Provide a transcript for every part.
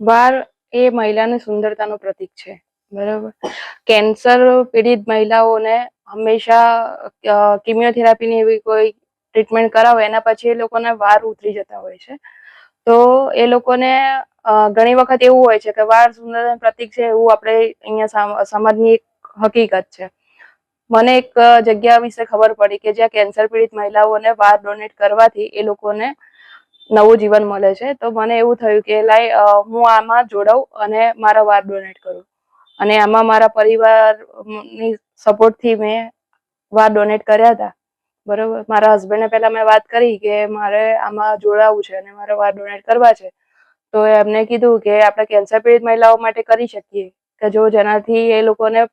વાર એ મહિલાની સુંદરતાનું પ્રતીક છે. બરાબર? કેન્સર પીડિત મહિલાઓને હંમેશા કિમિયોથેરાપીની એવી કોઈ ટ્રીટમેન્ટ કરાવે, એના પછી એ લોકોને વાર ઉતરી જતા હોય છે. તો એ લોકોને ઘણી વખત એવું હોય છે કે વાર સુંદરતાનું પ્રતીક છે એવું આપણે અહીંયા સમાજની એક હકીકત છે. મને એક જગ્યા વિશે ખબર પડી કે જ્યાં કેન્સર પીડિત મહિલાઓને વાર ડોનેટ કરવાથી એ લોકોને નવું જીવન મળે છે. તો મને એવું થયું કે લાઈ હું આમાં જોડાઉં અને મારા વાર ડોનેટ કરું. અને આમાં મારા પરિવારની સપોર્ટથી મેં વાર ડોનેટ કર્યા હતા. બરોબર? મારા હસબન્ડને પહેલા મેં વાત કરી કે મારે આમાં જોડાવું છે અને મારે વાર ડોનેટ કરવા છે. તો એમને કીધું કે આપણે કેન્સર પીડિત મહિલાઓ માટે કરી શકીએ. કે જો જેનાથી એ લોકોને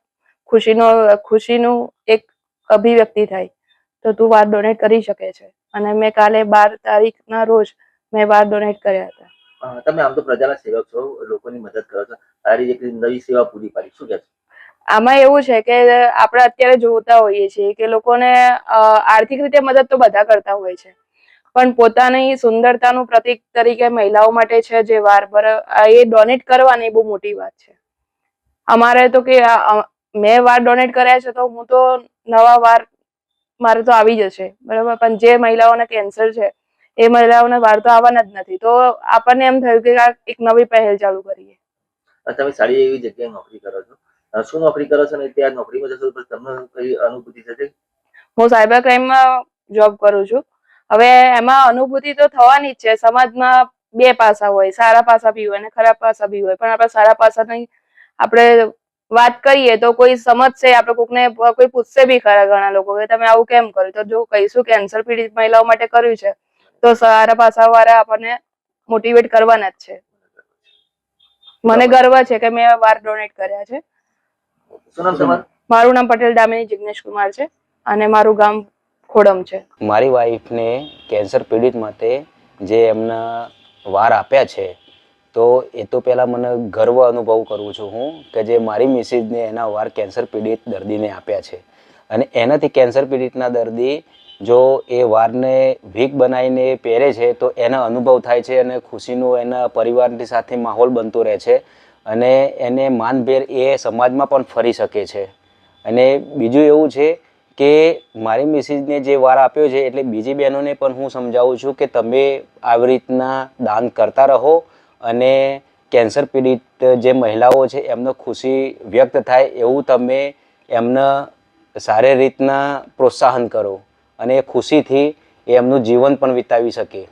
ખુશીનો, ખુશીનું એક અભિવ્યક્તિ થાય, તો તું વાર ડોનેટ કરી શકે છે. અને મેં કાલે બાર તારીખના રોજ મેં વાર ડોનેટ કર્યા હતા. તમે આમ તો પ્રજાના સેવક છો લોકોની મદદ કરો છો. સારી એક નવી સેવા પૂરી પાડી શું કહેશો? આમાં એવું છે કે આપણે અત્યારે જોતા હોઈએ છીએ કે લોકોને આર્થિક રીતે મદદ તો બધા કરતા હોય છે. પણ પોતાની સુંદરતાનું પ્રતીક તરીકે મહિલાઓ માટે છે જે વાર પર એ ડોનેટ કરવાની બહુ મોટી વાત છે. અમારે તો કે મેં વાર ડોનેટ કર્યા છે તો હું તો નવા વાર મારે તો આવી જશે બરાબર? પણ જે મહિલાઓને કેન્સર છે એ મહિલાઓને વાર તો આવવાના જ નથી. તો આપણને એમ થયું કે એક નવી પહેલ ચાલુ કરીએ. તમે સારી એવી જગ્યાએ નોકરી કરો છો. શું નોકરી કરો છો ને ત્યાં નોકરીમાં જશો તો તમને કઈ અનુભૂતિ થશે? હું સાયબર ક્રાઇમમાં જોબ કરું છું. હવે એમાં અનુભૂતિ તો થવાની જ છે. સમાજમાં બે પાસા હોય સારા પાસા બી હોય અને ખરાબ પાસા બી હોય. પણ આપણે સારા પાસાની આપણે વાત કરીએ તો કોઈ સમજશે આપણે કોકને કોઈ પૂછશે બી ખરા ઘણા લોકો કે તમે આવું કેમ કર્યું? તો જો કહીશું કેન્સર પીડિત મહિલાઓ માટે કર્યું છે. તો સારા પાસા વાળા આપણને મોટિવેટ કરવાના જ છે. મને ગર્વ છે કે મેં વાર ડોનેટ કર્યા છે. મારું નામ પટેલ દામિની જિગ્નેશ કુમાર છે અને મારું ગામ ખોડમ છે. મારી વાઈફને કેન્સર પીડિત માટે જે એમના વાર આપ્યા છે તો એ તો પહેલાં મને ગર્વ અનુભવ કરું છું હું કે જે મારી મિસિસને એના વાર કેન્સર પીડિત દર્દીને આપ્યા છે. અને એનાથી કેન્સર પીડિતના દર્દી જો એ વારને વીક બનાવીને પહેરે છે, તો એના અનુભવ થાય છે અને ખુશીનો એના પરિવારની સાથે માહોલ બનતો રહે છે અને એને માનભેર એ સમાજમાં પણ ફરી શકે છે. અને બીજું એવું છે કે મારી મિસિસને જે વાર આપ્યો છે, એટલે બીજી બહેનોને પણ હું સમજાવું છું કે તમે આવી રીતના દાન કરતા રહો અને કેન્સર પીડિત જે મહિલાઓ છે, એમને ખુશી વ્યક્ત થાય એવું તમે એમને સારી રીતના પ્રોત્સાહન કરો. અને એ ખુશીથી એ એમનું જીવન પણ વિતાવી શકે.